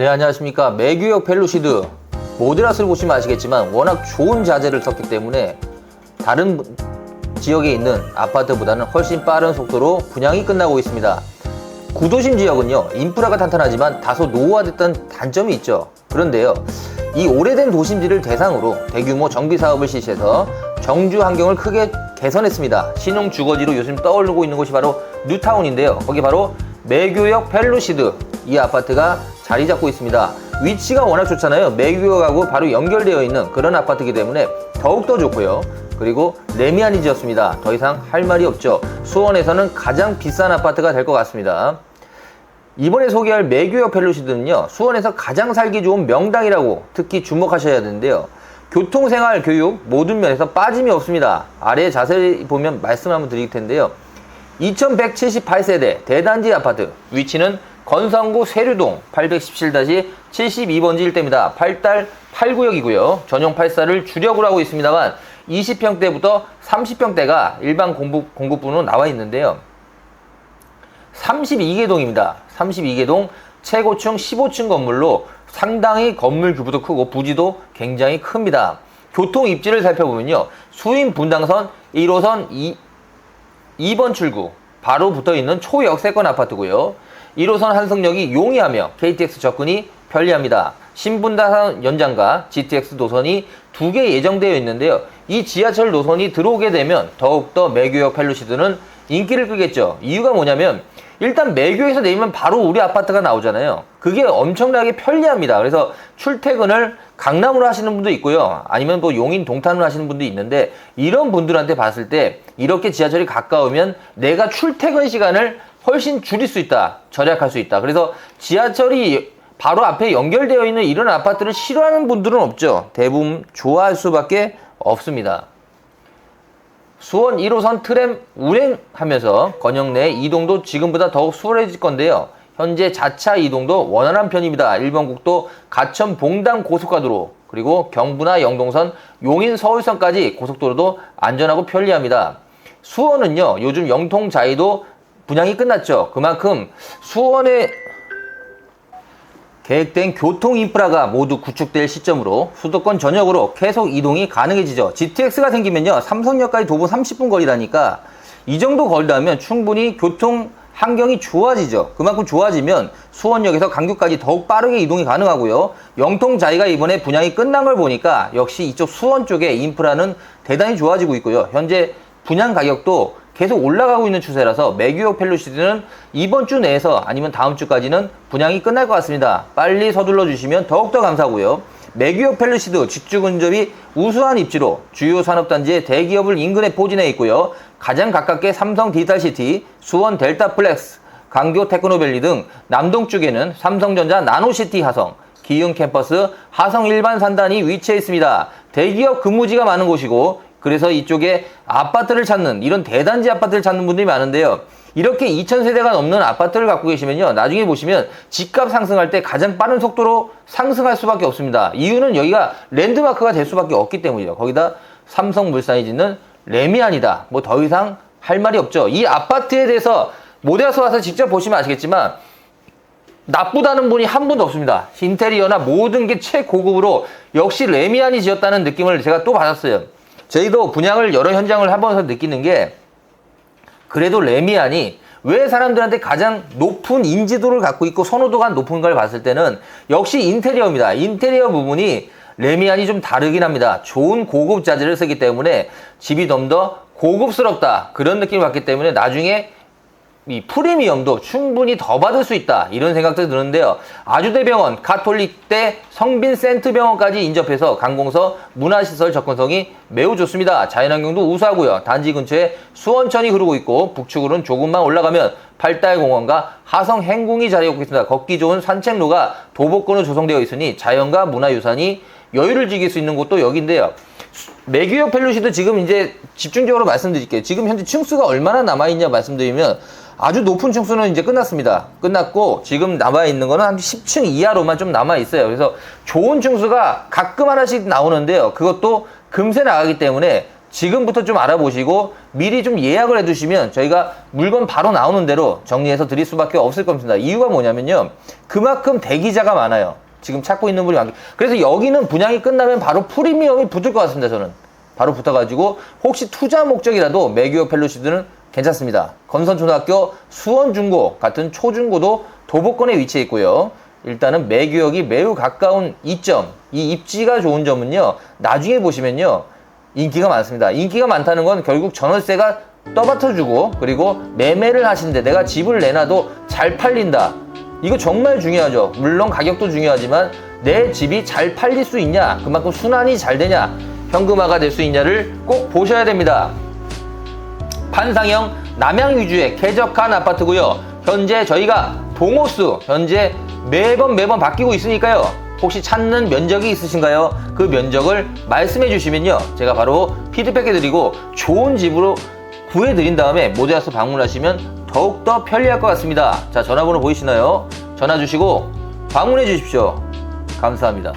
네 안녕하십니까. 매규역 펠루시드. 모데라스를 보시면 아시겠지만 워낙 좋은 자재를 썼기 때문에 다른 지역에 있는 아파트보다는 훨씬 빠른 속도로 분양이 끝나고 있습니다. 구도심 지역은요 인프라가 탄탄하지만 다소 노후화됐던 단점이 있죠. 그런데요 이 오래된 도심지를 대상으로 대규모 정비 사업을 실시해서 정주 환경을 크게 개선했습니다. 신용 주거지로 요즘 떠오르고 있는 곳이 바로 뉴타운인데요. 거기 바로 매교역 펠루시드 이 아파트가 자리 잡고 있습니다. 위치가 워낙 좋잖아요. 매교역하고 바로 연결되어 있는 그런 아파트이기 때문에 더욱더 좋고요. 그리고 레미안이 지었습니다. 더 이상 할 말이 없죠. 수원에서는 가장 비싼 아파트가 될 것 같습니다. 이번에 소개할 매교역 펠루시드는요, 수원에서 가장 살기 좋은 명당이라고 특히 주목하셔야 되는데요. 교통생활, 교육 모든 면에서 빠짐이 없습니다. 아래 자세히 보면 말씀 한번 드릴 텐데요. 2178세대 대단지 아파트 위치는 건성구 세류동 817-72번지 일대입니다. 8달 8구역이고요. 전용 8사를 주력으로 하고 있습니다만 20평대부터 30평대가 일반 공급, 공급분으로 나와 있는데요. 32개 동입니다. 32개 동 최고층 15층 건물로 상당히 건물 규모도 크고 부지도 굉장히 큽니다. 교통 입지를 살펴보면요. 수인 분당선 1호선 2, 2번 출구 바로 붙어 있는 초역세권 아파트고요. 1호선 한성역이 용이하며 KTX 접근이 편리합니다. 신분당선 연장과 GTX 노선이 두 개 예정되어 있는데요. 이 지하철 노선이 들어오게 되면 더욱더 매교역 펠루시드는 인기를 끌겠죠. 이유가 뭐냐면 일단 매교에서 내리면 바로 우리 아파트가 나오잖아요. 그게 엄청나게 편리합니다. 그래서 출퇴근을 강남으로 하시는 분도 있고요. 아니면 뭐 용인 동탄으로 하시는 분도 있는데 이런 분들한테 봤을 때 이렇게 지하철이 가까우면 내가 출퇴근 시간을 훨씬 줄일 수 있다. 절약할 수 있다. 그래서 지하철이 바로 앞에 연결되어 있는 이런 아파트를 싫어하는 분들은 없죠. 대부분 좋아할 수밖에 없습니다. 수원 1호선 트램 운행하면서 건영 내 이동도 지금보다 더욱 수월해질 건데요. 현재 자차 이동도 원활한 편입니다. 1번 국도 가천 봉담 고속가도로 그리고 경부나 영동선 용인 서울선까지 고속도로도 안전하고 편리합니다. 수원은요 요즘 영통 자이도 분양이 끝났죠. 그만큼 수원의 계획된 교통 인프라가 모두 구축될 시점으로 수도권 전역으로 계속 이동이 가능해지죠. GTX가 생기면요. 삼성역까지 도보 30분 거리라니까 이 정도 거리라면 충분히 교통 환경이 좋아지죠. 그만큼 좋아지면 수원역에서 강규까지 더욱 빠르게 이동이 가능하고요. 영통 자이가 이번에 분양이 끝난 걸 보니까 역시 이쪽 수원 쪽의 인프라는 대단히 좋아지고 있고요. 현재 분양 가격도 계속 올라가고 있는 추세라서 매규역 펠루시드는 이번 주 내에서 아니면 다음 주까지는 분양이 끝날 것 같습니다. 빨리 서둘러 주시면 더욱더 감사하고요. 매규역 펠루시드 직주 근접이 우수한 입지로 주요 산업단지의 대기업을 인근에 포진해 있고요. 가장 가깝게 삼성 디지털시티, 수원 델타플렉스, 강교 테크노밸리 등 남동 쪽에는 삼성전자 나노시티 하성, 기흥 캠퍼스 하성 일반 산단이 위치해 있습니다. 대기업 근무지가 많은 곳이고 그래서 이쪽에 아파트를 찾는 이런 대단지 아파트를 찾는 분들이 많은데요. 이렇게 2,000세대가 넘는 아파트를 갖고 계시면요. 나중에 보시면 집값 상승할 때 가장 빠른 속도로 상승할 수밖에 없습니다. 이유는 여기가 랜드마크가 될 수밖에 없기 때문이죠. 거기다 삼성물산이 짓는 레미안이다. 뭐 더 이상 할 말이 없죠. 이 아파트에 대해서 모델서 와서 직접 보시면 아시겠지만 나쁘다는 분이 한 분도 없습니다. 인테리어나 모든 게 최고급으로 역시 레미안이 지었다는 느낌을 제가 또 받았어요. 저희도 분양을 여러 현장을 해보면서 느끼는 게 그래도 레미안이 왜 사람들한테 가장 높은 인지도를 갖고 있고 선호도가 높은 걸 봤을 때는 역시 인테리어입니다. 인테리어 부분이 레미안이 좀 다르긴 합니다. 좋은 고급 자재를 쓰기 때문에 집이 좀 더 고급스럽다. 그런 느낌을 받기 때문에 나중에 이 프리미엄도 충분히 더 받을 수 있다. 이런 생각도 드는데요. 아주대병원 가톨릭대 성빈센트 병원까지 인접해서 강공서 문화시설 접근성이 매우 좋습니다. 자연환경도 우수하고요. 단지 근처에 수원천이 흐르고 있고 북측으로는 조금만 올라가면 팔달공원과 하성 행궁이 자리하고 있습니다. 걷기 좋은 산책로가 도보권으로 조성되어 있으니 자연과 문화유산이 여유를 즐길 수 있는 곳도 여기인데요. 매규역 펠루시도 지금 이제 집중적으로 말씀드릴게요. 지금 현재 층수가 얼마나 남아있냐 말씀드리면 아주 높은 층수는 이제 끝났습니다. 끝났고 지금 남아 있는 거는 한 10층 이하로만 좀 남아 있어요. 그래서 좋은 층수가 가끔 하나씩 나오는데요. 그것도 금세 나가기 때문에 지금부터 좀 알아보시고 미리 좀 예약을 해두시면 저희가 물건 바로 나오는 대로 정리해서 드릴 수밖에 없을 겁니다. 이유가 뭐냐면요. 그만큼 대기자가 많아요. 지금 찾고 있는 분이 많기. 그래서 여기는 분양이 끝나면 바로 프리미엄이 붙을 것 같습니다. 저는 바로 붙어가지고 혹시 투자 목적이라도 매규어 펠로시드는 괜찮습니다. 건선초등학교 수원중고 같은 초중고도 도보권에 위치해 있고요. 일단은 매규역이 매우 가까운 이점, 이 입지가 좋은 점은요. 나중에 보시면요. 인기가 많습니다. 인기가 많다는 건 결국 전월세가 떠받쳐주고 그리고 매매를 하시는데 내가 집을 내놔도 잘 팔린다. 이거 정말 중요하죠. 물론 가격도 중요하지만 내 집이 잘 팔릴 수 있냐, 그만큼 순환이 잘 되냐, 현금화가 될 수 있냐를 꼭 보셔야 됩니다. 판상형 남양 위주의 쾌적한 아파트고요. 현재 저희가 동호수 현재 매번 매번 바뀌고 있으니까요. 혹시 찾는 면적이 있으신가요? 그 면적을 말씀해 주시면요. 제가 바로 피드백 해 드리고 좋은 집으로 구해 드린 다음에 모자라서 방문하시면 더욱더 편리할 것 같습니다. 자, 전화번호 보이시나요? 전화 주시고 방문해 주십시오. 감사합니다.